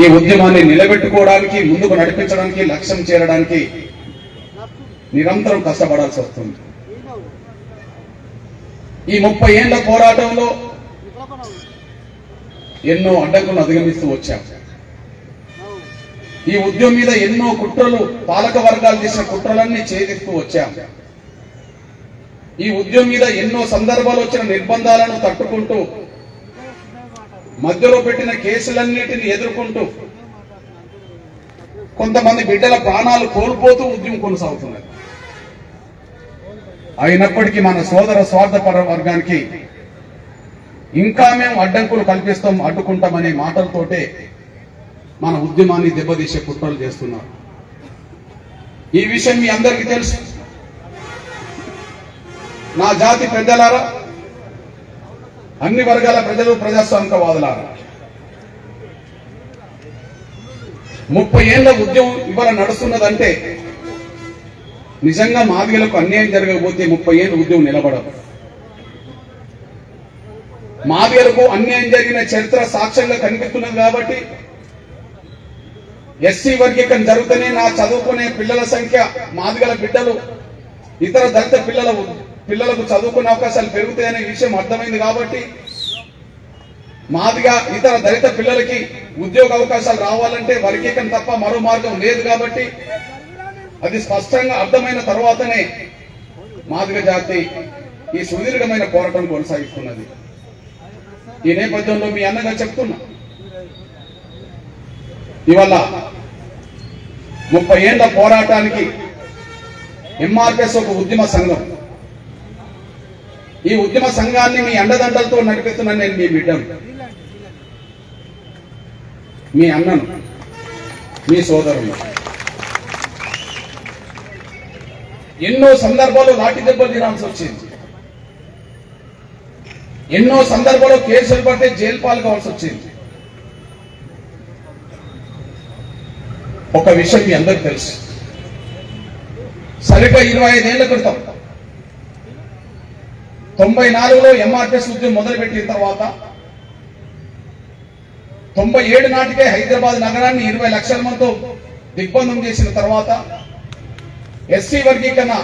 ఈ ఉద్యమాన్ని నిలబెట్టుకోవడానికి ముందుకు నడిపించడానికి లక్ష్యం చేరడానికి నిరంతరం కష్టపడాల్సి వస్తుంది. ఈ ముప్పై ఏళ్ళ పోరాటంలో ఎన్నో అడ్డంకులను అధిగమిస్తూ వచ్చాం. ఈ ఉద్యమం మీద ఎన్నో కుట్రలు పాలక వర్గాలు చేసిన కుట్రలన్నీ ఛేదిస్తూ వచ్చాం. ఈ ఉద్యమం మీద ఎన్నో సందర్భాలు వచ్చిన నిర్బంధాలను తట్టుకుంటూ మధ్యలో పెట్టిన కేసులన్నిటిని ఎదుర్కొంటూ కొంతమంది బిడ్డల ప్రాణాలు కోల్పోతూ ఉద్యమం కొనసాగుతున్నారు. అయినప్పటికీ మన సోదర స్వార్థపర వర్గానికి ఇంకా మేము అడ్డంకులు కల్పిస్తాం అడ్డుకుంటామనే మాటలతోటే మన ఉద్యమాన్ని దెబ్బతీసే కుట్రలు చేస్తున్నారు. ఈ విషయం మీ అందరికీ తెలుసు. నా జాతి పెద్దలారా అన్ని వర్గాల ప్రజలు ప్రజాస్వామికవాదులారు. ముప్పై ఏళ్ళ ఉద్యమం ఇవాళ నడుస్తున్నదంటే నిజంగా మాదిగలకు అన్యాయం జరగకపోతే ముప్పై ఏళ్ళ ఉద్యమం నిలబడదు. మాదిగలకు అన్యాయం జరిగిన చరిత్ర సాక్ష్యంగా కనిపిస్తున్నది కాబట్టి ఎస్సీ వర్గీకరణ జరుగుతూనే నా చదువుకునే పిల్లల సంఖ్య మాదిగల బిడ్డలు ఇతర దళిత పిల్లల పిల్లలకు చదువుకునే అవకాశాలు పెరుగుతాయనే విషయం అర్థమైంది కాబట్టి మాదిగా ఇతర దళిత పిల్లలకి ఉద్యోగ అవకాశాలు రావాలంటే వర్గీకరణ తప్ప మరో మార్గం లేదు కాబట్టి అది స్పష్టంగా అర్థమైన తర్వాతనే మాదిగ జాతి ఈ సుదీర్ఘమైన పోరాటం కొనసాగిస్తున్నది. ఈ నేపథ్యంలో మీ అన్నగా చెప్తున్నా. ఇవాళ ముప్పై ఏళ్ళ పోరాటానికి ఎంఆర్పిఎస్ ఒక ఉద్యమ సంఘం. ఈ ఉద్యమ సంఘాన్ని మీ అండదండలతో నడిపిస్తున్నాను నేను మీ బిడ్డను మీ అన్నను మీ సోదరులు ఎన్నో సందర్భాలు లాఠీ దెబ్బలు తినాల్సి వచ్చింది. ఎన్నో సందర్భాల్లో కేసులు పడితే జైలు పాలు కావాల్సి వచ్చింది. ఒక విషయం మీ అందరికి తెలుసు. సరిగ్గా ఇరవై ఐదేళ్ళ క్రితం తొంభై నాలుగులో ఎంఆర్పిఎస్ ఉద్యమం మొదలుపెట్టిన తర్వాత తొంభై ఏడు నాటికే హైదరాబాద్ నగరాన్ని ఇరవై లక్షల మందితో దిగ్బంధం చేసిన తర్వాత ఎస్సీ వర్గీకరణ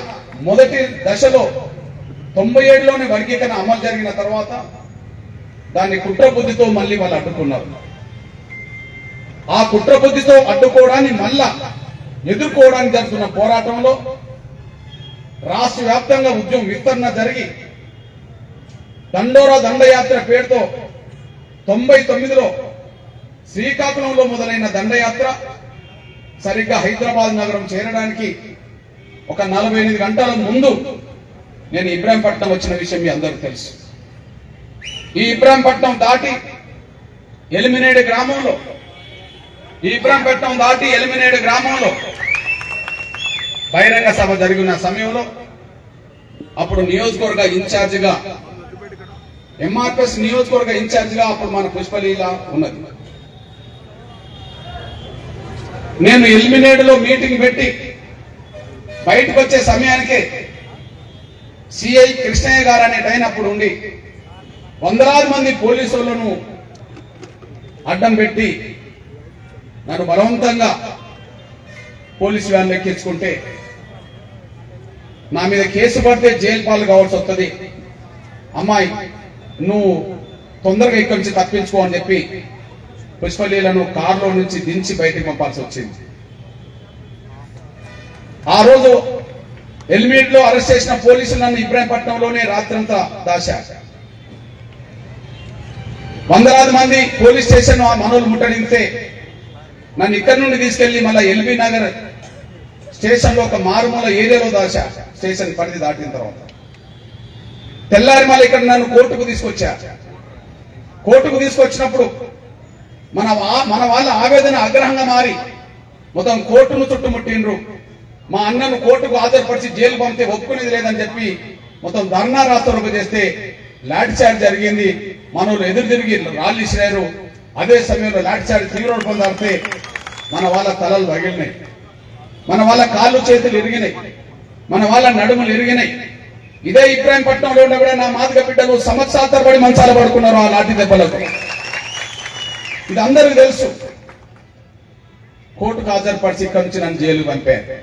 మొదటి దశలో తొంభై ఏడులోనే వర్గీకరణ అమలు జరిగిన తర్వాత దాన్ని కుట్రబుద్ధితో మళ్ళీ వాళ్ళు అడ్డుకున్నారు. ఆ కుట్రబుద్ధితో అడ్డుకోవడాన్ని మళ్ళా ఎదుర్కోవడానికి జరుగుతున్న పోరాటంలో రాష్ట్ర వ్యాప్తంగా ఉద్యమం విస్తరణ జరిగి దండోరా దండయాత్ర పేరుతో తొంభై తొమ్మిదిలో శ్రీకాకుళంలో మొదలైన దండయాత్ర సరిగ్గా హైదరాబాద్ నగరం చేరడానికి ఒక నలభై ఎనిమిది గంటల ముందు నేను ఇబ్రాహీంపట్నం వచ్చిన విషయం మీ అందరికీ తెలుసు. ఈ ఇబ్రాహీంపట్నం దాటి ఎలిమినేడు గ్రామంలో ఈ ఇబ్రాహీంపట్నం దాటి ఎలిమినేడు గ్రామంలో బహిరంగ సభ జరిగిన సమయంలో అప్పుడు నియోజకవర్గ ఇన్ఛార్జిగా ఎంఆర్పిఎస్ నియోజకవర్గ ఇన్ఛార్జిగా అప్పుడు మన పుష్పలీల ఉన్నది. నేను ఎలిమినేట్లో మీటింగ్ పెట్టి బయటకు వచ్చే సమయానికే సిఐ కృష్ణయ్య గారు అనే టైం అప్పుడు ఉండి వందలాది మంది పోలీసులను అడ్డం పెట్టి నన్ను బలవంతంగా పోలీసు వ్యాన్ ఎక్కించుకుంటే నా మీద కేసు పడితే జైలు పాలు కావాల్సి వస్తుంది. అమ్మాయి నువ్వు తొందరగా ఇక్కడి నుంచి తప్పించుకో అని చెప్పి పుష్పలీలను కారులో నుంచి దించి బయటికి పంపాల్సి వచ్చింది. ఆ రోజు ఎల్మీడ్లో అరెస్ట్ చేసిన పోలీసులు నన్ను ఇబ్రాహీంపట్నంలోనే రాత్రంతా దాశారు. వందలాది మంది పోలీస్ స్టేషన్ ఆ మనోళ్ళు ముట్టడితే నన్ను ఇక్కడి నుండి తీసుకెళ్ళి మళ్ళీ ఎల్బీ నగర్ స్టేషన్లో ఒక మారుమూల ఏరియాలో దాశా స్టేషన్ పరిధి దాటిన తర్వాత. తెల్లారి మళ్ళీ ఇక్కడ నన్ను కోర్టుకు తీసుకొచ్చా? కోర్టుకు తీసుకొచ్చినప్పుడు మన మన వాళ్ళ ఆవేదన ఆగ్రహంగా మారి మొత్తం కోర్టును చుట్టుముట్టిండ్రు. మా అన్నను కోర్టుకు హాజరుపరిచి జైలు పంపితే ఒప్పుకునేది లేదని చెప్పి మొత్తం ధర్నా రాస్తరోపు చేస్తే లాఠీ చార్జ్ జరిగింది. మనోళ్ళు ఎదురు తిరిగి రాళ్ళు అదే సమయంలో లాఠీ చార్జ్ తీవ్ర పొందాడితే మన వాళ్ళ తలలు పగిలినాయి మన వాళ్ళ కాళ్ళు చేతులు ఇరిగినాయి. మన వాళ్ళ నడుములు ఇరిగినాయి. ఇదే ఇబ్రాహీంపట్నంలో ఉన్న కూడా నా మాదిక బిడ్డలు సంవత్సరాల తరబడి మంచాల పడుకున్నారు ఆ లాఠీ దెబ్బలకు? ఇది అందరికీ తెలుసు. కోర్టుకు హాజరుపరిచి ఇక్కడి నుంచి నన్ను జైలు పంపారు.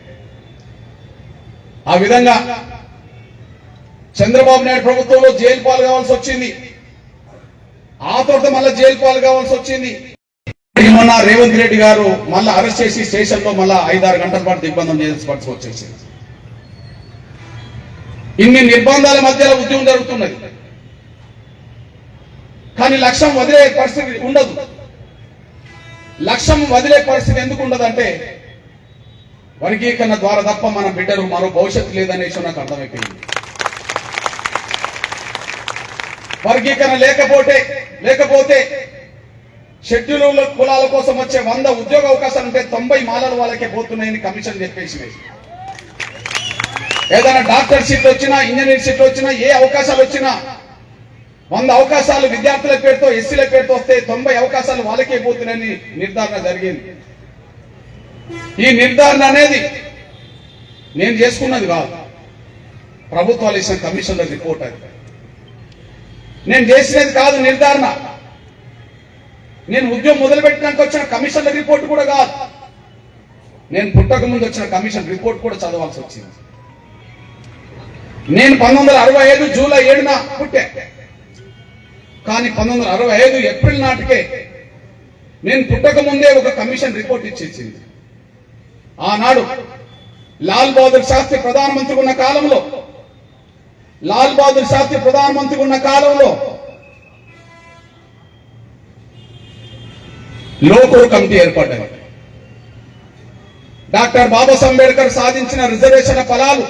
ఆ విధంగా చంద్రబాబు నాయుడు ప్రభుత్వంలో జైలు పాలు కావాల్సి వచ్చింది. ఆ తోట మళ్ళీ జైలు పాలు కావాల్సి వచ్చింది. మొన్న రేవంత్ రెడ్డి గారు మళ్ళీ అరెస్ట్ చేసి స్టేషన్లో మళ్ళీ ఐదారు గంటల పాటు దిగ్బంధం చేయాల్సి వచ్చేసింది ఇన్ని నిర్బంధాల మధ్యలో ఉద్యమం జరుగుతున్నది. కానీ లక్ష్యం వదిలే పరిస్థితి ఉండదు. లక్ష్యం వదిలే పరిస్థితి ఎందుకు ఉండదంటే వర్గీకరణ ద్వారా తప్ప మన బిడ్డలు మరో భవిష్యత్తు లేదనేసి నాకు అర్థమైపోయింది. వర్గీకరణ లేకపోతే లేకపోతే షెడ్యూల్ కులాల కోసం వచ్చే వంద ఉద్యోగ అవకాశాలు ఉంటే తొంభై మాలల వాళ్ళకే పోతున్నాయని కమిషన్ చెప్పేసి ఏదైనా డాక్టర్ సీట్లు వచ్చినా ఇంజనీర్ సీట్లు వచ్చినా ఏ అవకాశాలు వచ్చినా వంద అవకాశాలు విద్యార్థుల పేరుతో ఎస్సీల పేరుతో వస్తే తొంభై అవకాశాలు వాళ్ళకే పోతున్నాయని నిర్ధారణ జరిగింది. ఈ నిర్ధారణ అనేది నేను చేసుకున్నది కాదు. ప్రభుత్వాలు ఇచ్చిన కమిషన్ల రిపోర్ట్ అది. నేను చేసినది కాదు నిర్ధారణ. నేను ఉద్యోగం మొదలుపెట్టడానికి వచ్చిన కమిషన్ల రిపోర్ట్ కూడా కాదు. నేను పుట్టక ముందు వచ్చిన కమిషన్ రిపోర్ట్ కూడా చదవాల్సి వచ్చింది. నేను పంతొమ్మిది అరవై ఐదు జూలై ఏడున పుట్టే. కానీ పంతొమ్మిది అరవై ఐదు ఏప్రిల్ నాటికే నేను పుట్టక ముందే ఒక కమిషన్ రిపోర్ట్ ఇచ్చేసింది. ఆనాడు లాల్ బహదూర్ శాస్త్రి ప్రధానమంత్రి ఉన్న కాలంలో లాల్ బహదూర్ శాస్త్రి ప్రధానమంత్రి ఉన్న కాలంలో లోకూర్ కమిటీ ఏర్పడ్డది. డాక్టర్ బాబా అంబేద్కర్ సాధించిన రిజర్వేషన్ ఫలాలు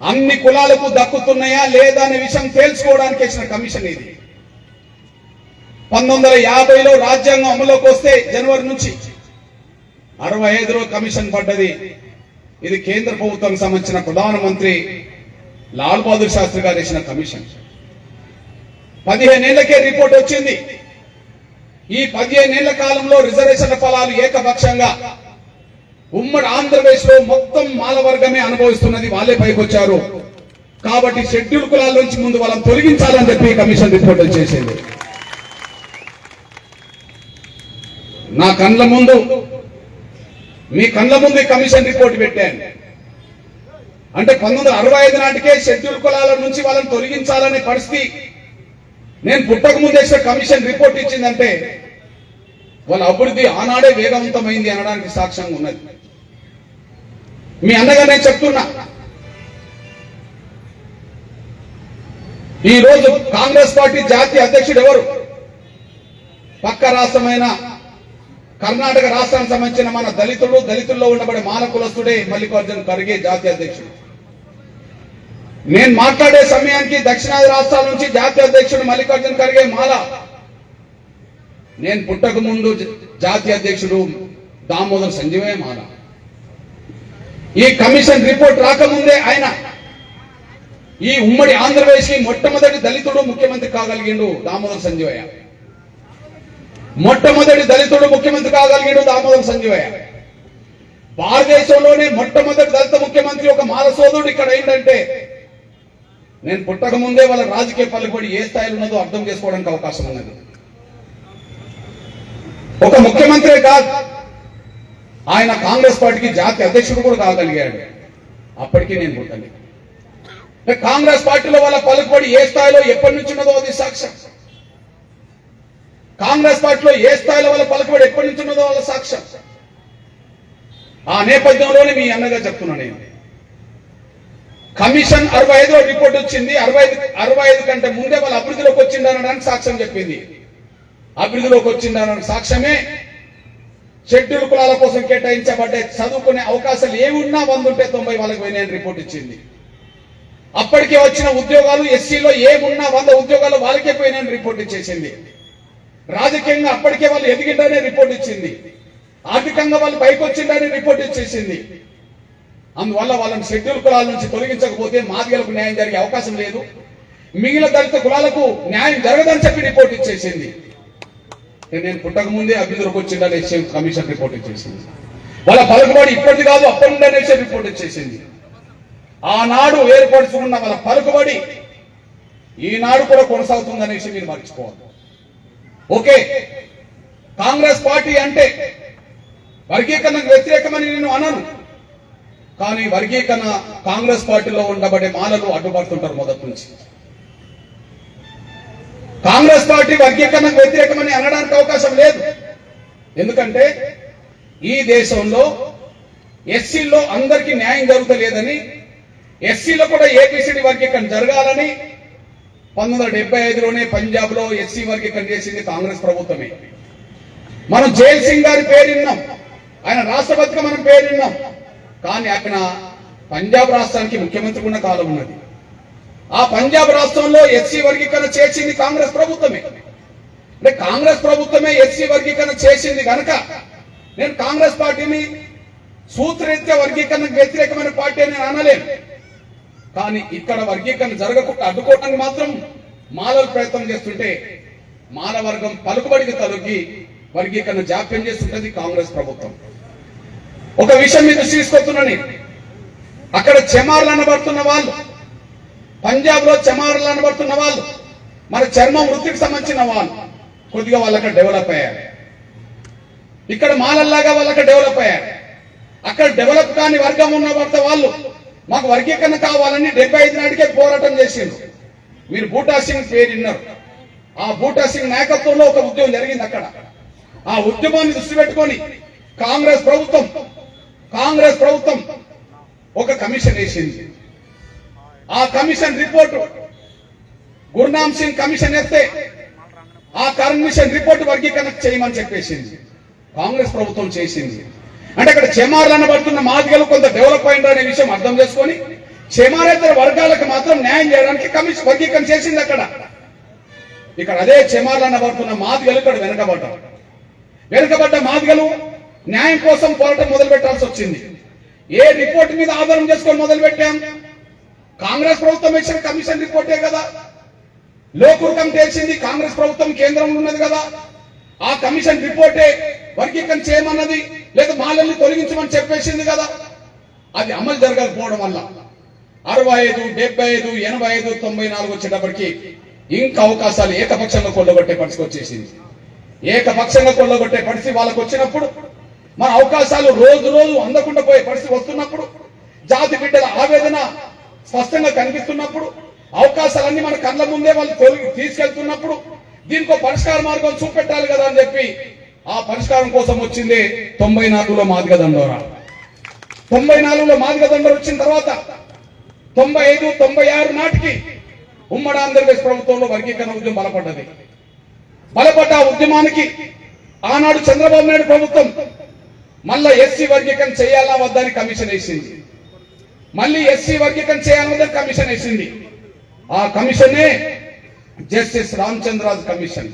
అన్ని కులాలకు దక్కుతున్నాయా లేదా అనే విషయం తేల్చుకోవడానికి ఇచ్చిన కమిషన్ ఇది. పంతొమ్మిది వందల యాభైలో రాజ్యాంగం అమలులోకి వస్తే జనవరి నుంచి అరవై ఐదులో కమిషన్ పడ్డది. ఇది కేంద్ర ప్రభుత్వానికి సంబంధించిన ప్రధానమంత్రి లాల్ బహదూర్ శాస్త్రి గారు ఇచ్చిన కమిషన్. పదిహేనేళ్ళకే రిపోర్ట్ వచ్చింది. ఈ పదిహేనేళ్ళ కాలంలో రిజర్వేషన్ ఫలాలు ఏకపక్షంగా ఉమ్మడి ఆంధ్రప్రదేశ్లో మొత్తం మాల వర్గమే అనుభవిస్తున్నది వాళ్ళే పైకొచ్చారు. కాబట్టి షెడ్యూల్ కులాల నుంచి ముందు వాళ్ళని తొలగించాలని చెప్పి కమిషన్ రిపోర్ట్ చేసింది. నా కండ్ల ముందు మీ కండ్ల ముందు కమిషన్ రిపోర్ట్ పెట్టాను. అంటే పంతొమ్మిది అరవై ఐదు నాటికే షెడ్యూల్ కులాల నుంచి వాళ్ళని తొలగించాలనే పరిస్థితి. నేను పుట్టక ముందు కమిషన్ రిపోర్ట్ ఇచ్చిందంటే వాళ్ళ అభివృద్ధి ఆనాడే వేగవంతమైంది అనడానికి సాక్ష్యంగా ఉన్నది. మీ అన్నగా నేను చెప్తున్నా. ఈ రోజు కాంగ్రెస్ పార్టీ జాతీయ అధ్యక్షుడు ఎవరు? పక్క రాష్ట్రమైన కర్ణాటక రాష్ట్రానికి సంబంధించిన మన దళితుడు దళితుల్లో ఉండబడే మాల కులస్తుడే మల్లికార్జున ఖర్గే జాతీయ అధ్యక్షుడు. నేను మాట్లాడే సమయానికి దక్షిణాది రాష్ట్రాల నుంచి జాతీయ అధ్యక్షుడు మల్లికార్జున ఖర్గే మాల. నేను పుట్టక ముందు జాతీయ అధ్యక్షుడు దామోదర్ సంజీవే మాల. ఈ కమిషన్ రిపోర్ట్ రాకముందే ఆయన ఈ ఉమ్మడి ఆంధ్రప్రదేశ్ మొట్టమొదటి దళితుడు ముఖ్యమంత్రి కాగలిగిండు దామోదర్ సంజీవయ్య. మొట్టమొదటి దళితుడు ముఖ్యమంత్రి కాగలిగిండు దామోదర్ సంజీవయ్య. భారతదేశంలోనే మొట్టమొదటి దళిత ముఖ్యమంత్రి ఒక మానసోదుడు ఇక్కడ ఏంటంటే నేను పుట్టక ముందే వాళ్ళ రాజకీయ పలుకుబడి ఏ స్థాయిలో ఉన్నదో అర్థం చేసుకోవడానికి అవకాశం ఉన్నది. ఒక ముఖ్యమంత్రి కాదు ఆయన కాంగ్రెస్ పార్టీకి జాతీయ అధ్యక్షుడు కూడా కాగలిగాడు. అప్పటికీ నేను పుట్టలేదు. కాంగ్రెస్ పార్టీలో వాళ్ళ పలుకుబడి ఏ స్థాయిలో ఎప్పటి నుంచి ఉన్నదో అది సాక్ష్యం. కాంగ్రెస్ పార్టీలో ఏ స్థాయిలో వాళ్ళ పలుకుబడి ఎప్పటి నుంచి ఉన్నదో వాళ్ళ సాక్ష్యం. ఆ నేపథ్యంలోనే మీ అన్నగా చెప్తున్నా నేను. కమిషన్ అరవై ఐదులో రిపోర్ట్ వచ్చింది. అరవై ఐదు అరవై ఐదు కంటే ముందే వాళ్ళ అభివృద్ధిలోకి వచ్చిందనడానికి సాక్ష్యం చెప్పింది. అభివృద్ధిలోకి వచ్చిందనడానికి సాక్ష్యమే షెడ్యూల్ కులాల కోసం కేటాయించబడ్డే చదువుకునే అవకాశాలు ఏమి ఉన్నా వంద ఉంటే తొంభై వాళ్ళకి పోయినాయని రిపోర్ట్ ఇచ్చింది. అప్పటికే వచ్చిన ఉద్యోగాలు ఎస్సీలో ఏమున్నా వంద ఉద్యోగాలు వాళ్ళకే పోయినాయని రిపోర్ట్ ఇచ్చేసింది. రాజకీయంగా అప్పటికే వాళ్ళు ఎదిగిండనే రిపోర్ట్ ఇచ్చింది. ఆర్థికంగా వాళ్ళు పైకి వచ్చిండని రిపోర్ట్ ఇచ్చేసింది. అందువల్ల వాళ్ళని షెడ్యూల్ కులాల నుంచి తొలగించకపోతే మాదిగలకు న్యాయం జరిగే అవకాశం లేదు. మిగిలిన దళిత కులాలకు న్యాయం జరగదని చెప్పి రిపోర్ట్ ఇచ్చేసింది. నేను పుట్టక ముందే అభ్యుదరకు వచ్చిండ విషయం కమిషన్ రిపోర్ట్ ఇచ్చేసింది. వాళ్ళ పలుకుబడి ఇప్పటిది కాదు అప్పటి నుండి రిపోర్ట్ ఇచ్చేసింది. ఆనాడు ఏర్పరచుకున్న వాళ్ళ పలుకుబడి ఈనాడు కూడా కొనసాగుతుంది అనేసి మీరు మర్చిపోవాలి ఓకే కాంగ్రెస్ పార్టీ అంటే వర్గీకరణకు వ్యతిరేకమని నేను అనను. కానీ వర్గీకరణ కాంగ్రెస్ పార్టీలో ఉండబడే మానవులు అడ్డుపడుతుంటారు మొదటి నుంచి. కాంగ్రెస్ పార్టీ వర్గీకరణకు వ్యతిరేకమని అనడానికి అవకాశం లేదు. ఎందుకంటే ఈ దేశంలో ఎస్సీలో అందరికీ న్యాయం జరుగుతలేదని ఎస్సీలో కూడా ఏపీసీడీ వర్గీకరణ జరగాలని పంతొమ్మిది వందల డెబ్బై ఐదులోనే పంజాబ్లో ఎస్సీ వర్గీకరణ చేసింది కాంగ్రెస్ ప్రభుత్వమే. మనం జైల్ సింగ్ గారి పేరు విన్నాం. ఆయన రాష్ట్రపతిగా మనం పేరు విన్నాం. కానీ అక్కడ పంజాబ్ రాష్ట్రానికి ముఖ్యమంత్రి ఉన్న కాలం ఉన్నది. ఆ పంజాబ్ రాష్ట్రంలో ఎస్సీ వర్గీకరణ చేసింది కాంగ్రెస్ ప్రభుత్వమే. అంటే కాంగ్రెస్ ప్రభుత్వమే ఎస్సీ వర్గీకరణ చేసింది కనుక నేను కాంగ్రెస్ పార్టీని సూత్రరీత్యా వర్గీకరణకు వ్యతిరేకమైన పార్టీ అని నేను అనలేను. కానీ ఇక్కడ వర్గీకరణ జరగకుండా అడ్డుకోవడానికి మాత్రం మాలలు ప్రయత్నం చేస్తుంటే మాల వర్గం పలుకుబడికి తొలగి వర్గీకరణ జాప్యం చేస్తుంటది కాంగ్రెస్ ప్రభుత్వం. ఒక విషయం మీద తీసుకొస్తున్నాను అక్కడ చెమార్లు అనబడుతున్న వాళ్ళు పంజాబ్లో చెమార్లు అనబడుతున్న వాళ్ళు మన చర్మం వృత్తికి సంబంధించిన వాళ్ళు కొద్దిగా వాళ్ళకి డెవలప్ అయ్యారు. ఇక్కడ మాలల్లాగా వాళ్ళకి డెవలప్ అయ్యారు. అక్కడ డెవలప్ కాని వర్గం ఉన్న వార్త వాళ్ళు మాకు వర్గీకరణ కావాలని డెబ్బై ఐదు నాటికే పోరాటం చేసిండ్రు. మీరు బూటా సింగ్ పేరు విన్నారు. ఆ బూటా సింగ్ నాయకత్వంలో ఒక ఉద్యమం జరిగింది అక్కడ. ఆ ఉద్యమాన్ని దృష్టి పెట్టుకొని కాంగ్రెస్ ప్రభుత్వం కాంగ్రెస్ ప్రభుత్వం ఒక కమిషన్ వేసింది. ఆ commission report. Gurnam Singh commission ఎత్తే ఆ కమిషన్ రిపోర్ట్ వర్గీకరణ చేయమని చెప్పేసింది. కాంగ్రెస్ ప్రభుత్వం చేసింది. అంటే అక్కడ చెమార్లు అనబడుతున్న మాదిగలు కొంత డెవలప్ అయింది అనే విషయం అర్థం చేసుకొని చెమారేతర వర్గాలకు మాత్రం న్యాయం చేయడానికి కమిషన్ వర్గీకరణ చేసింది అక్కడ. ఇక్కడ అదే చెమార్లు అనబడుతున్న మాదిగలు ఇక్కడ వెనకబడ్డారు. వెనుకబడ్డ మాదిగలు న్యాయం కోసం పోరాటం మొదలు పెట్టాల్సి వచ్చింది. ఏ రిపోర్ట్ మీద ఆధారం చేసుకొని మొదలు పెట్టాం కాంగ్రెస్ ప్రభుత్వం ఇచ్చిన కమిషన్ రిపోర్టే కదా. లోకూర్ కమిటీ వేసింది కాంగ్రెస్ ప్రభుత్వం కేంద్రంలో ఉన్నది కదా. ఆ కమిషన్ రిపోర్టే వర్గీకరణ చేయమన్నది లేదా మాలల్ని తొలగించమని చెప్పేసింది కదా. అది అమలు జరగకపోవడం వల్ల అరవై ఐదు డెబ్బై ఐదు ఎనభై ఐదు తొంభై నాలుగు వచ్చేటప్పటికి ఇంకా అవకాశాలు ఏకపక్షంగా కొల్లగొట్టే పరిస్థితి వచ్చేసింది. ఏకపక్షంగా కొల్లగొట్టే పరిస్థితి వాళ్ళకు వచ్చినప్పుడు మన అవకాశాలు రోజు రోజు అందకుండా పోయే పరిస్థితి వస్తున్నప్పుడు జాతి బిడ్డల ఆవేదన స్పష్టంగా కనిపిస్తున్నప్పుడు అవకాశాలన్నీ మన కళ్ళ ముందే వాళ్ళు తొలగి తీసుకెళ్తున్నప్పుడు దీనికి పరిష్కార మార్గం చూపెట్టాలి కదా అని చెప్పి ఆ పరిష్కారం కోసం వచ్చింది తొంభై నాలుగులో మాదిగ దండోరా తొంభై నాలుగులో మాదిగ దండోర వచ్చిన తర్వాత తొంభై ఐదు తొంభై ఆరు నాటికి ఉమ్మడి ఆంధ్రప్రదేశ్ ప్రభుత్వంలో వర్గీకరణ ఉద్యమం బలపడ్డది. బలపడ్డ ఆ ఉద్యమానికి ఆనాడు చంద్రబాబు నాయుడు ప్రభుత్వం మళ్ళా ఎస్సీ వర్గీకరణ చేయాలా వద్దని కమిషన్ వేసింది. మళ్ళీ ఎస్సీ వర్గీకరణ చేయాలని కమిషన్ వేసింది. ఆ కమిషనే justice Ramachandra Raju commission.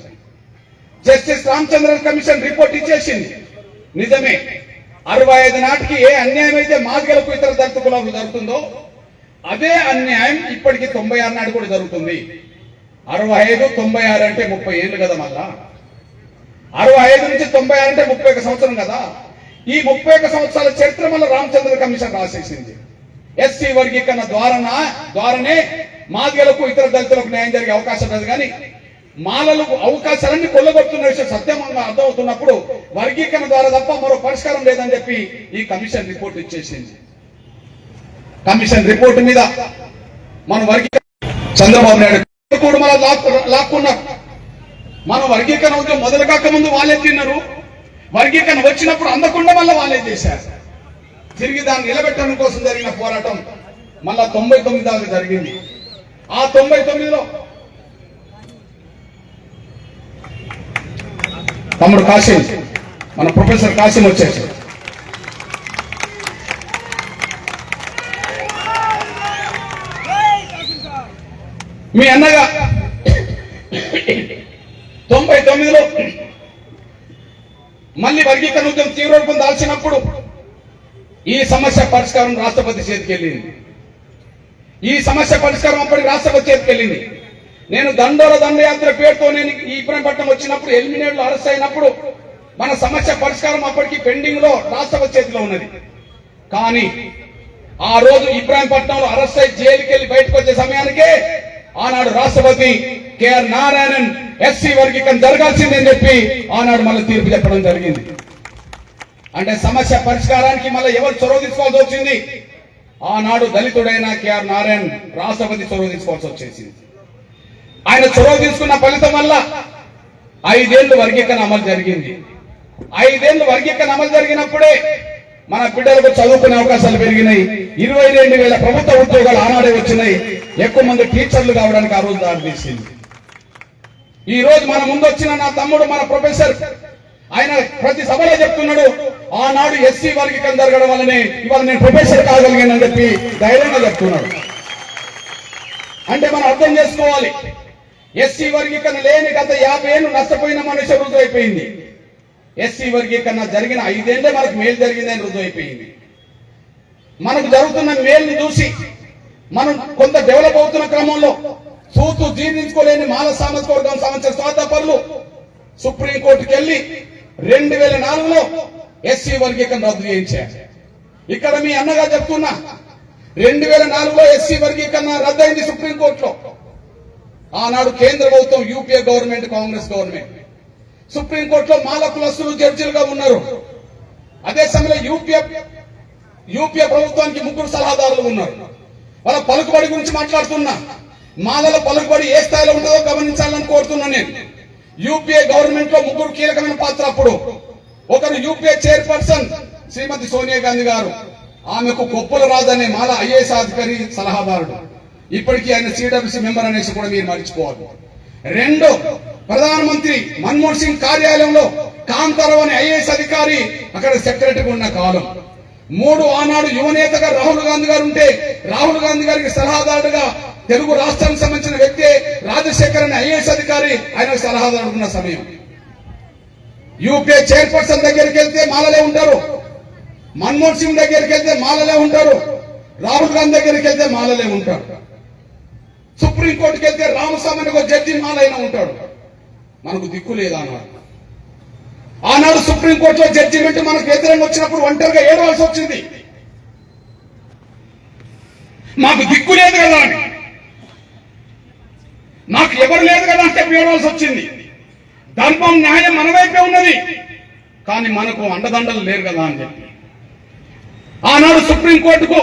Justice Ramachandra Raju commission report ఇచ్చేసింది. నిజమే అరవై ఐదు నాటికి ఏ అన్యాయం అయితే మాదిగలకు ఇతర దళిత కులాలకు జరుగుతుందో అదే అన్యాయం ఇప్పటికి తొంభై ఆరు నాటి కూడా జరుగుతుంది. అరవై ఐదు తొంభై ఆరు అంటే ముప్పై ఏళ్ళు కదా మళ్ళా? అరవై ఐదు నుంచి తొంభై ఆరు అంటే ముప్పై ఒక సంవత్సరం కదా? ఈ ముప్పై ఒక సంవత్సరాల చరిత్ర వల్ల రామచంద్ర కమిషన్ రాసేసింది. ఎస్సీ వర్గీకరణ ద్వారాన ద్వారానే మాదిగలకు ఇతర దళితులకు న్యాయం జరిగే అవకాశం లేదు కానీ మాలలకు అవకాశాలన్నీ కొల్లగొడుతున్న విషయం సత్యమంగా అర్థమవుతున్నప్పుడు వర్గీకరణ ద్వారా తప్ప మరో పరిష్కారం లేదని చెప్పి ఈ కమిషన్ రిపోర్ట్ ఇచ్చేసింది. కమిషన్ రిపోర్ట్ మీద మనం వర్గీకరణ చంద్రబాబు నాయుడు కూడా మన లాక్కున్నారు. మనం వర్గీకరణ ఉద్యమం మొదలు కాకముందు వాళ్ళే తిన్నారు. వర్గీకరణ వచ్చినప్పుడు అందకుండా మళ్ళీ వాళ్ళే చేశారు. తిరిగి దాన్ని నిలబెట్టడం కోసం జరిగిన పోరాటం మళ్ళా తొంభై తొమ్మిది దాకా జరిగింది. ఆ తొంభై తొమ్మిదిలో తమ్ముడు కాసిం మన ప్రొఫెసర్ కాశీం వచ్చేసారు మీ అన్నగా తొంభై తొమ్మిదిలో మళ్ళీ వర్గీకరణ ఉద్యమం తీవ్ర రూపం దాల్చినప్పుడు ఈ సమస్య పరిష్కారం రాష్ట్రపతి చేతికి వెళ్ళింది ఈ సమస్య పరిష్కారం అప్పటికి రాష్ట్రపతి చేతికి వెళ్ళింది నేను దండోర దండయాత్ర పేరుతో నేను ఇబ్రహీంపట్నం వచ్చినప్పుడు ఎలిమినేట్లు అరెస్ట్ అయినప్పుడు మన సమస్య పరిష్కారం అప్పటికి పెండింగ్లో రాష్ట్రపతి చేతిలో ఉన్నది. కానీ ఆ రోజు ఇబ్రాహీంపట్నంలో అరెస్ట్ అయి జైలుకి వెళ్ళి బయటకు వచ్చే సమయానికే ఆనాడు రాష్ట్రపతి కేఆర్ నారాయణన్ ఎస్సీ వర్గీకరణ జరగాల్సిందని చెప్పి ఆనాడు మళ్ళీ తీర్పు చెప్పడం జరిగింది. అంటే సమస్య పరిష్కారానికి మళ్ళీ ఎవరు చొరవ తీసుకోవాల్సి వచ్చింది? ఆనాడు దళితుడైన కేఆర్ నారాయణ్ రాష్ట్రపతి చొరవ తీసుకోవాల్సి వచ్చేసింది. ఆయన చొరవ తీసుకున్న ఫలితం వల్ల ఐదేళ్ళు వర్గీకరణ అమలు జరిగింది. ఐదేళ్ళు వర్గీకరణ అమలు జరిగినప్పుడే మన బిడ్డలకు చదువుకునే అవకాశాలు పెరిగినాయి. ఇరవై రెండు వేల ప్రభుత్వ ఉద్యోగాలు ఆనాడే వచ్చినాయి. ఎక్కువ మంది టీచర్లు కావడానికి ఆ రోజు దారితీసింది ఈ రోజు మన ముందు వచ్చిన నా తమ్ముడు మన ప్రొఫెసర్ ఆయన ప్రతి సభలో చెప్తున్నాడు ఆనాడు ఎస్సీ వర్గీకరణ జరగడం వల్లనే ఇవాళ నేను ప్రొఫెసర్ కాగలిగానని చెప్పి ధైర్యంగా చెప్తున్నాడు. అంటే మనం అర్థం చేసుకోవాలి. ఎస్సీ వర్గీకరణ లేని గత యాభై ఏళ్ళు నష్టపోయిన మనుష్య రుజువు అయిపోయింది ఎస్సీ వర్గీకరణ జరిగిన ఐదేళ్ళే మనకు మేలు జరిగిందని రుజువు అయిపోయింది మనకు జరుగుతున్న మేలుని చూసి మనం కొంత డెవలప్ అవుతున్న క్రమంలో చూస్తూ జీర్ణించుకోలేని మాల సామాజిక వర్గం సంబంధించిన స్వార్థపరులు సుప్రీంకోర్టుకి వెళ్ళి రెండు వేల నాలుగులో ఎస్సీ వర్గీకరణ రద్దు చేయించారు. ఇక్కడ మీ అన్నగా చెప్తున్నా రెండు వేల నాలుగులో ఎస్సీ వర్గీకరణ రద్దయింది సుప్రీంకోర్టులో. ఆనాడు కేంద్ర ప్రభుత్వం యూపీఏ గవర్నమెంట్ కాంగ్రెస్ గవర్నమెంట్. సుప్రీంకోర్టులో మాల కులస్తులు జడ్జిలుగా ఉన్నారు. అదే సమయంలో యూపీఏ యూపీఏ ప్రభుత్వానికి ముగ్గురు సలహాదారులు ఉన్నారు. వాళ్ళ పలుకుబడి గురించి మాట్లాడుతున్నా. మాలల పలుకుబడి ఏ స్థాయిలో ఉంటుందో గమనించాలని కోరుతున్నా నేను. యూపీఏ గవర్నమెంట్లో ముగ్గురు కీలకమైన పాత్ర అప్పుడు. ఒకరు యూపీఏ చైర్పర్సన్ శ్రీమతి సోనియా గాంధీ గారు. ఆమెకు గొప్పలు రాదనే మాల ఐఏఎస్ అధికారి సలహాదారుడు. ఇప్పటికీ ఆయన సిడబ్ల్యూసీ మెంబర్ అనేసి కూడా మీరు మర్చిపోవాలి రెండు ప్రధానమంత్రి మన్మోహన్ సింగ్ కార్యాలయంలో కాంతారావు అనే ఐఏఎస్ అధికారి అక్కడ సెక్రటరీ ఉన్న కాలం. మూడు ఆనాడు యువనేతగా రాహుల్ గాంధీ గారు ఉంటే రాహుల్ గాంధీ గారికి సలహాదారుడుగా తెలుగు రాష్ట్రానికి సంబంధించిన వ్యక్తే రాజశేఖర్ అనే ఐఏఎస్ అధికారి ఆయన సలహాదారుడు ఉన్న సమయం. యూపీఏ చైర్పర్సన్ దగ్గరికి వెళ్తే మాలలే ఉంటారు. మన్మోహన్ సింగ్ దగ్గరికి వెళ్తే మాలలే ఉంటారు. రాహుల్ గాంధీ దగ్గరికి వెళ్తే మాలలే ఉంటారు. సుప్రీంకోర్టుకి వెళ్తే రామస్వామి ఒక జడ్జి మాలైన ఉంటాడు. మనకు దిక్కు లేదా అన్నాడు. ఆనాడు సుప్రీంకోర్టులో జడ్జిమెంట్ మనకు వ్యతిరేకంగా వచ్చినప్పుడు ఒంటరిగా ఏడవలసి వచ్చింది. మాకు దిక్కు లేదు కదా అని. నాకు ఎవరు లేదు కదా అంటే ఏడవలసి వచ్చింది. ధర్మం న్యాయం మన వైపే ఉన్నది. కానీ మనకు అండదండలు లేరు కదా అని చెప్పి. ఆనాడు సుప్రీంకోర్టుకు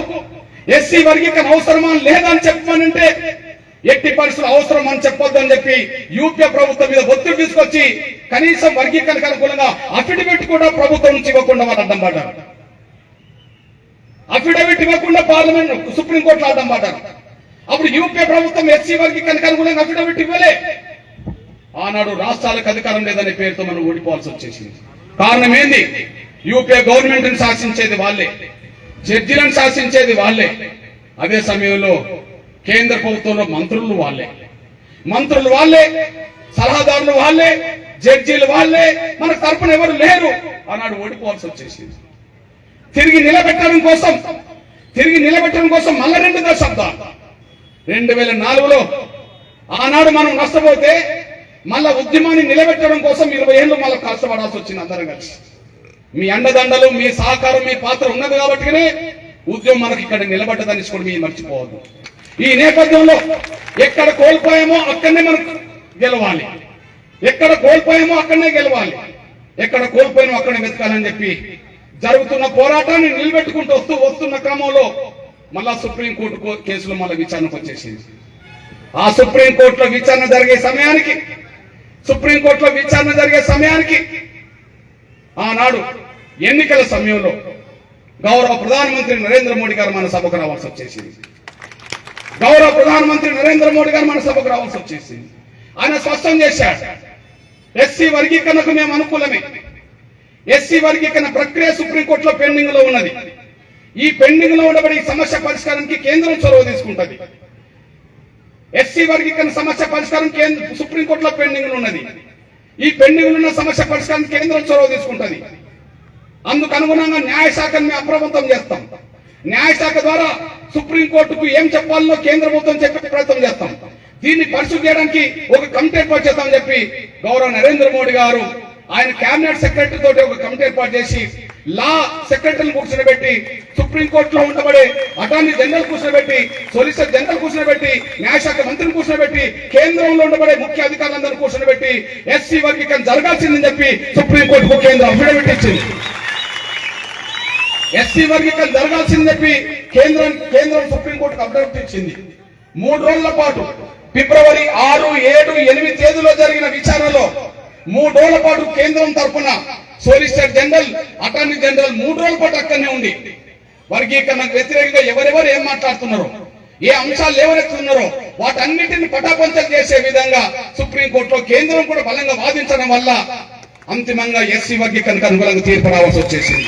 ఎస్సీ వర్గీకరణ అవసరమా లేదని చెప్పమనంటే ఎట్టి పరిస్థితులు అవసరం అని చెప్పొద్దని చెప్పి యూపీఏ ప్రభుత్వం మీద ఒత్తిడి తీసుకొచ్చి కనీసం వర్గీకరణకు అనుకూలంగా అఫిడవిట్ కూడా ప్రభుత్వం నుంచి ఇవ్వకుండా వాళ్ళు అడ్డం పడ్డారు. అఫిడవిట్ ఇవ్వకుండా పార్లమెంట్ సుప్రీంకోర్టులో అడ్డం పడ్డారు. అప్పుడు యూపీఏ ప్రభుత్వం ఎస్సీ వర్గీకరణకు అనుకూలంగా అఫిడవిట్ ఇవ్వలే. ఆనాడు రాష్ట్రాలకు అధికారం లేదనే పేరుతో మనం ఓడిపోవాల్సి వచ్చేసింది. కారణం ఏంది? యూపీఏ గవర్నమెంట్ని శాసించేది వాళ్ళే. జడ్జిలను శాసించేది వాళ్ళే. అదే సమయంలో కేంద్ర ప్రభుత్వంలో మంత్రులు వాళ్ళే. మంత్రులు వాళ్ళే సలహాదారులు వాళ్ళే జడ్జీలు వాళ్ళే. మన తరపున ఎవరు లేరు. ఆనాడు ఓడిపోవాల్సి వచ్చేసింది. తిరిగి నిలబెట్టడం కోసం తిరిగి నిలబెట్టడం కోసం మళ్ళా రెండు దశాబ్దాలు. రెండు వేల నాలుగులో ఆనాడు మనం నష్టపోతే మళ్ళా ఉద్యమాన్ని నిలబెట్టడం కోసం ఇరవై ఏళ్ళు మళ్ళీ కష్టపడాల్సి వచ్చింది అందరం కలిసి. మీ అండదండలు మీ సహకారం మీ పాత్ర ఉన్నది కాబట్టినే ఉద్యమం మనకి ఇక్కడ నిలబడ్డదని కూడా మీరు మర్చిపోవద్దు. ఈ నేపథ్యంలో ఎక్కడ కోల్పోయామో అక్కడనే మనం గెలవాలి. ఎక్కడ కోల్పోయామో అక్కడనే గెలవాలి. ఎక్కడ కోల్పోయామో అక్కడనే వెతకాలని చెప్పి జరుగుతున్న పోరాటాన్ని నిలబెట్టుకుంటూ వస్తూ వస్తున్న క్రమంలో మళ్ళా సుప్రీంకోర్టు కో- కేసులో మళ్ళీ విచారణకు వచ్చేసింది. ఆ సుప్రీంకోర్టులో విచారణ జరిగే సమయానికి సుప్రీంకోర్టులో విచారణ జరిగే సమయానికి ఆనాడు ఎన్నికల సమయంలో గౌరవ ప్రధానమంత్రి నరేంద్ర మోడీ గారు మన సభకు రావాల్సి వచ్చేసింది. గౌరవ ప్రధానమంత్రి నరేంద్ర మోడీ గారు మన సభకు రావాల్సి వచ్చేసింది. ఆయన స్పష్టం చేశాడు. ఎస్సీ వర్గీకరణకు మేము అనుకూలమే. ఎస్సీ వర్గీకరణ ప్రక్రియ సుప్రీంకోర్టులో పెండింగ్లో ఉన్నది. ఈ పెండింగ్లో ఉండబడి సమస్య పరిష్కారానికి కేంద్రం చొరవ తీసుకుంటది. ఎస్సీ వర్గీకరణ సమస్య పరిష్కారం కేంద్ర సుప్రీంకోర్టులో పెండింగ్ ఉన్నది. ఈ పెండింగ్ ఉన్న సమస్య పరిష్కారం కేంద్రం చొరవ తీసుకుంటది. అందుకు అనుగుణంగా న్యాయశాఖను మేము అప్రమత్తం చేస్తాం. న్యాయశాఖ ద్వారా సుప్రీంకోర్టుకు ఏం చెప్పాలనో కేంద్ర ప్రభుత్వం చెప్పే ప్రయత్నం చేస్తాం. దీన్ని పరిశుభ్ర చేయడానికి ఒక కమిటీ ఏర్పాటు చేస్తామని చెప్పి గౌరవ నరేంద్ర మోడీ గారు ఆయన కేబినెట్ సెక్రటరీ తోటి ఒక కమిటీ ఏర్పాటు చేసి లా సెక్రటరీని కూర్చోబెట్టి సుప్రీంకోర్టులో ఉండబడే అటార్నీ జనరల్ కూర్చోబెట్టి సొలిసిటర్ జనరల్ కూర్చోబెట్టి న్యాయశాఖ మంత్రిని కూర్చోబెట్టి కేంద్రంలో ఉండబడే ముఖ్య అధికారులందరూ కూర్చోబెట్టి ఎస్సీ వర్గీకరణ జరగాల్సిందని చెప్పి సుప్రీంకోర్టుకు కేంద్రం అఫిడవిట్ ఇచ్చింది. ఎస్సీ వర్గీకరణ జరగాల్సిందని చెప్పి కేంద్రం కేంద్రం సుప్రీంకోర్టుకు అఫిడవిట్ ఇచ్చింది. మూడు రోజుల పాటు ఫిబ్రవరి ఆరు ఏడు ఎనిమిది తేదీలో జరిగిన విచారణలో మూడు రోజుల పాటు కేంద్రం తరఫున సోలిసిటర్ జనరల్ అటార్నీ జనరల్ మూడు రోజుల పాటు అక్కడనే ఉంది వర్గీకరణకు వ్యతిరేకంగా ఎవరెవరు ఏం మాట్లాడుతున్నారో ఏ అంశాలు లేవనెత్తున్నారో వాటన్నిటిని పటాపంచం చేసే విధంగా సుప్రీంకోర్టులో కేంద్రం కూడా బలంగా వాదించడం వల్ల అంతిమంగా ఎస్సీ వర్గీకరణకు అనుగుణంగా తీర్పు రావాల్సి వచ్చేసింది.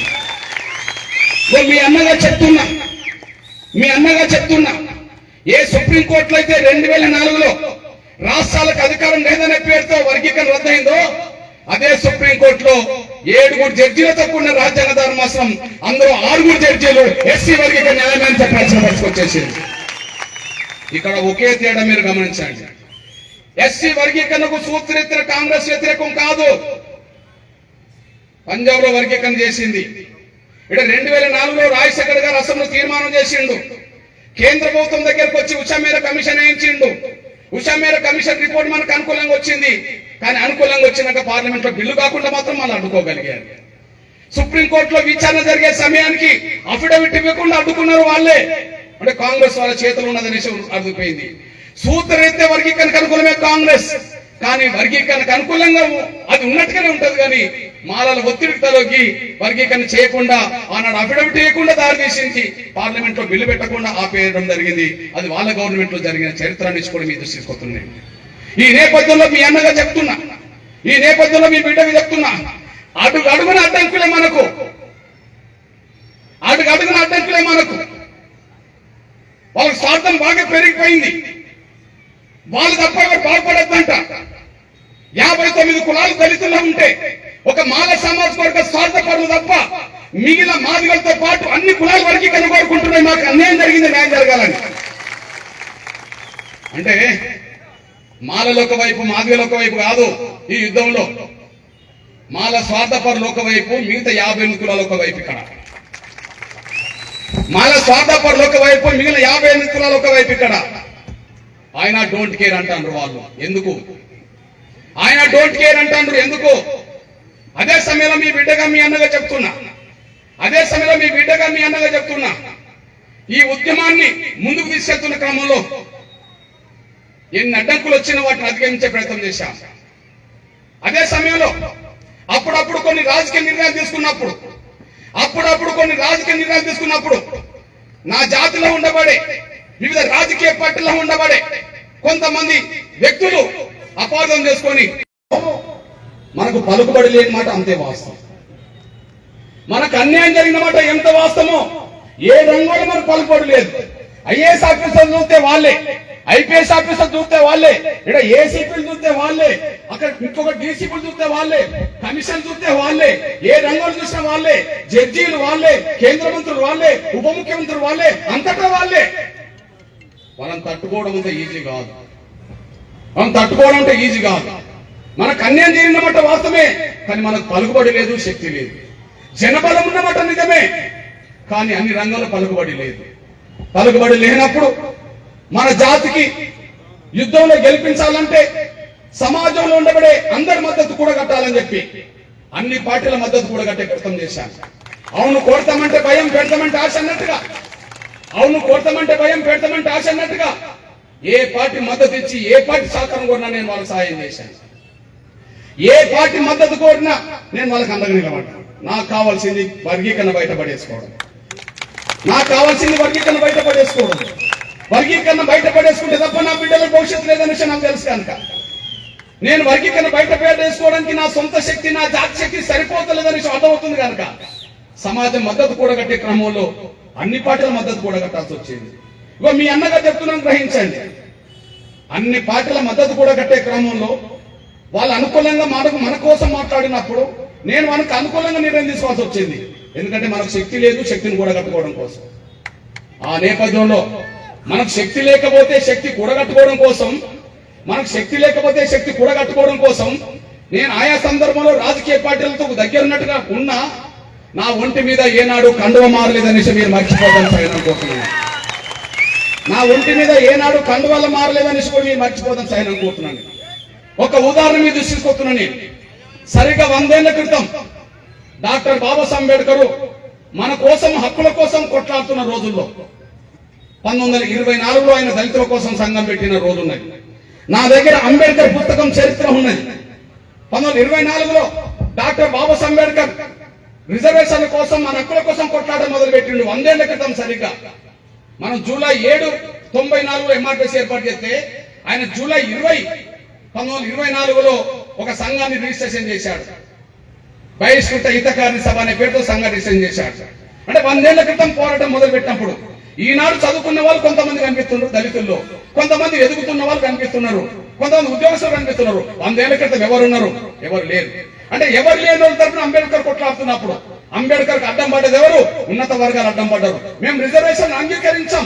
మీ అన్నగా చెప్తున్నా మీ అన్నగా చెప్తున్నా ఏ సుప్రీంకోర్టులో అయితే రెండు వేల నాలుగులో రాష్ట్రాలకు అధికారం లేదనే పేరుతో వర్గీకరణ రద్దయిందో అదే సుప్రీంకోర్టులో ఏడుగురు జడ్జీలతో కూడిన రాజ్యాంగ ధర్మాసనం అందులో ఆరుగురు జడ్జీలు ఎస్సీ వర్గీక న్యాయమైన ప్రశ్న పట్టుకొచ్చేసింది ఇక్కడ ఒకే తేడా మీరు గమనించండి. ఎస్సీ వర్గీకరణకు సూత్రేతర కాంగ్రెస్ వ్యతిరేకం కాదు. పంజాబ్లో వర్గీకరణ చేసింది. ఇక్కడ రెండు వేల నాలుగులో రాజశేఖర్ గారు అసెంబ్లీ తీర్మానం చేసిండు. కేంద్ర ప్రభుత్వం దగ్గరకు వచ్చి ఉషామేర కమిషన్ వేయించిండు. ఉషా మేర కమిషన్ రిపోర్ట్ మనకు అనుకూలంగా వచ్చింది. కానీ అనుకూలంగా వచ్చినాక పార్లమెంట్లో బిల్లు కాకుండా మాత్రం మనం అడ్డుకోగలిగారు. సుప్రీంకోర్టులో విచారణ జరిగే సమయానికి అఫిడవిట్ ఇవ్వకుండా అడ్డుకున్నారు వాళ్ళే. అంటే కాంగ్రెస్ వాళ్ళ చేతులు ఉన్నదనేసి అర్థమైపోయింది సూత్రరీత్యా వర్గీకరణకు అనుకూలమే కాంగ్రెస్. కానీ వర్గీకరణకు అనుకూలంగా అది ఉన్నట్టుగానే ఉంటది కానీ మాలల ఒత్తిడితలోకి వర్గీకరణ చేయకుండా ఆనాడు అఫిడవిట్ చేయకుండా దారితీసింది పార్లమెంట్లో బిల్లు పెట్టకుండా ఆపేయడం జరిగింది. అది వాళ్ళ గవర్నమెంట్లో జరిగిన చరిత్ర నుంచి కూడా మీ దృష్టికి ఈ నేపథ్యంలో మీ అన్నగా చెప్తున్నా. ఈ నేపథ్యంలో మీ బిడ్డగా చెప్తున్నా. అటు అడుగున అడ్డంకులే మనకు. అటు అడుగున అడ్డంకులే మనకు. వాళ్ళ స్వార్థం బాగా పెరిగిపోయింది. వాళ్ళు తప్ప ఎవరు బాగుపడద్దంట యాభై తొమ్మిది కులాలు దళితుల్లో ఉంటే ఒక మాల సమాజ్ వర్గ స్వార్థపరులు తప్ప మిగిలిన మాదిగలతో పాటు అన్ని కులాల వరకు కనుగోరుకుంటున్నాయి మాకు అన్యాయం జరిగింది న్యాయం జరగాలని. అంటే మాలలో ఒకవైపు మాదిగలు కాదు ఈ యుద్ధంలో. మాల స్వార్థపరులు ఒక వైపు మిగతా యాభై ఎనిమిది కులాలు ఒకవైపు ఇక్కడ. మాల స్వార్థపరులు ఒకవైపు మిగిలిన యాభై ఎనిమిది కులాలు ఒక వైపు ఇక్కడ. ఆయన డోంట్ కేర్ అంటారు వాళ్ళు. ఎందుకు? ఆయన డోంట్ కేర్ అంటారు ఎందుకు? అదే సమయంలో మీ బిడ్డగా మీ అన్నగా చెప్తున్నా. అదే సమయంలో మీ బిడ్డగా మీ అన్నగా చెప్తున్నా. ఈ ఉద్యమాన్ని ముందుకు తీసుకెళ్తున్న క్రమంలో ఎన్ని అడ్డంకులు వచ్చినా వాటిని అధిగమించే ప్రయత్నం చేశాం. అదే సమయంలో అప్పుడప్పుడు కొన్ని రాజకీయ నిర్ణయాలు తీసుకున్నప్పుడు అప్పుడప్పుడు కొన్ని రాజకీయ నిర్ణయాలు తీసుకున్నప్పుడు నా జాతిలో ఉండబడే వివిధ రాజకీయ పార్టీలో ఉండబడే కొంతమంది వ్యక్తులు అపార్థం చేసుకొని మనకు పలుకుబడి లేని మాట అంతే వాస్తవం. మనకు అన్యాయం జరిగిన మాట ఎంత వాస్తవమో ఏ రంగంలో మనకు పలుకుబడి లేదు. ఐఏఎస్ ఆఫీసర్ చూస్తే వాళ్ళే ఐపీఎస్ ఆఫీసర్ చూస్తే వాళ్ళే ఇక్కడ ఏసీపీలు చూస్తే వాళ్ళే అక్కడ ఇంకొక డీసీపీలు చూస్తే వాళ్ళే కమిషన్ చూస్తే వాళ్ళే ఏ రంగంలో చూసినా వాళ్ళే జడ్జీలు వాళ్ళే కేంద్ర మంత్రులు వాళ్ళే ఉప ముఖ్యమంత్రులు వాళ్ళే అంతటా వాళ్ళే. వాళ్ళని తట్టుకోవడం అంత ఈజీ కాదు. మనం తట్టుకోవడం అంటే ఈజీ కాదు. మనకు అన్యాయం జరిగినమాట వాస్తవమే కానీ మనకు పలుకుబడి లేదు శక్తి లేదు. జనబలం ఉన్నమాట నిజమే కానీ అన్ని రంగాల్లో పలుకుబడి లేదు. పలుకుబడి లేనప్పుడు మన జాతికి యుద్ధంలో గెలిపించాలంటే సమాజంలో ఉండబడే అందరి మద్దతు కూడా కట్టాలని చెప్పి అన్ని పార్టీల మద్దతు కూడా కట్టే ప్రయత్నం చేశాను. అవును కొడతామంటే భయం పెడతామంటే ఆశ అన్నట్టుగా అవును కొడతామంటే భయం పెడతామంటే ఆశ అన్నట్టుగా. ఏ పార్టీ మద్దతు ఇచ్చి ఏ పార్టీ సహకారం కోరినా నేను వాళ్ళకి సహాయం చేశాను. ఏ పార్టీ మద్దతు కోరినా నేను వాళ్ళకి అందగా నిలబడ్డాను. నాకు కావాల్సింది వర్గీకరణ బయటపడేసుకోవడం. నాకు కావాల్సింది వర్గీకరణ బయటపడేసుకోవడం. వర్గీకరణ బయటపడేసుకుంటే తప్ప నా బిడ్డల భవిష్యత్తు లేదనే విషయం నాకు తెలుసు కనుక. నేను వర్గీకరణ బయట వేసుకోవడానికి నా సొంత శక్తి నా జాతి శక్తి సరిపోతలేదని విషయం అర్థమవుతుంది కనుక. సమాజం మద్దతు కూడగట్టే క్రమంలో అన్ని పార్టీల మద్దతు కూడగట్టాల్సి వచ్చింది. ఇగో మీ అన్నగా చెప్తున్నాను గ్రహించండి. అన్ని పార్టీల మద్దతు కూడా కట్టే క్రమంలో వాళ్ళు అనుకూలంగా మనకు మన కోసం మాట్లాడినప్పుడు నేను మనకు అనుకూలంగా నిర్ణయం తీసుకోవాల్సి వచ్చింది. ఎందుకంటే మనకు శక్తి లేదు శక్తిని కూడగట్టుకోవడం కోసం. ఆ నేపథ్యంలో మనకు శక్తి లేకపోతే శక్తి కూడగట్టుకోవడం కోసం మనకు శక్తి లేకపోతే శక్తి కూడగట్టుకోవడం కోసం నేను ఆయా సందర్భంలో రాజకీయ పార్టీలతో దగ్గరున్నట్టుగా ఉన్నా నా ఒంటి మీద ఏనాడు కండువ మారలేదనేసి మీరు మర్చిపోదని సైన్ అనుకుంటున్నాను నా ఒంటి మీద ఏనాడు కండువల మారలేదనేసి కూడా మీరు మర్చిపోదని సైన్ అనుకుంటున్నాను ఒక ఉదాహరణ మీద తీసుకొస్తున్నాను నేను. సరిగ్గా వందేళ్ళ క్రితం డాక్టర్ బాబాసాహెబ్ అంబేద్కర్ మన కోసం హక్కుల కోసం కొట్లాడుతున్న రోజుల్లో పంతొమ్మిది వందల ఇరవై నాలుగులో ఆయన దళితుల కోసం సంఘం పెట్టిన రోజున్నది నా దగ్గర అంబేద్కర్ పుస్తకం చరిత్ర ఉన్నది. పంతొమ్మిది వందల ఇరవై నాలుగులో డాక్టర్ బాబాసాహెబ్ అంబేద్కర్ రిజర్వేషన్ కోసం మన హక్కుల కోసం కొట్లాడడం మొదలు పెట్టిండు వందేళ్ళ క్రితం సరిగ్గా. మనం జూలై ఏడు తొంభై నాలుగులో ఎంఆర్పిసి ఏర్పాటు చేస్తే ఆయన జూలై ఇరవై పంతొమ్మిది వందల ఇరవై నాలుగులో ఒక సంఘాన్ని రిజిస్ట్రేషన్ చేశాడు. బహిష్కృత హితకారి సభ అనే పేరుతో సంఘం రిజిస్ట్రేషన్ చేశాడు. అంటే వందేళ్ళ క్రితం పోరాటం మొదలు పెట్టినప్పుడు ఈనాడు చదువుకున్న వాళ్ళు కొంతమంది కనిపిస్తున్నారు దళితుల్లో. కొంతమంది ఎదుగుతున్న వాళ్ళు కనిపిస్తున్నారు. కొంతమంది ఉద్యోగస్తులు కనిపిస్తున్నారు. వందేళ్ళ క్రితం ఎవరున్నారు? ఎవరు లేరు. అంటే ఎవరు లేని వాళ్ళ తరఫున అంబేద్కర్ కొట్లాడుతున్నప్పుడు? అంబేద్కర్ అడ్డం పడ్డది ఎవరు? ఉన్నత వర్గాలు అడ్డం పడ్డారు. మేము రిజర్వేషన్ అంగీకరించాం.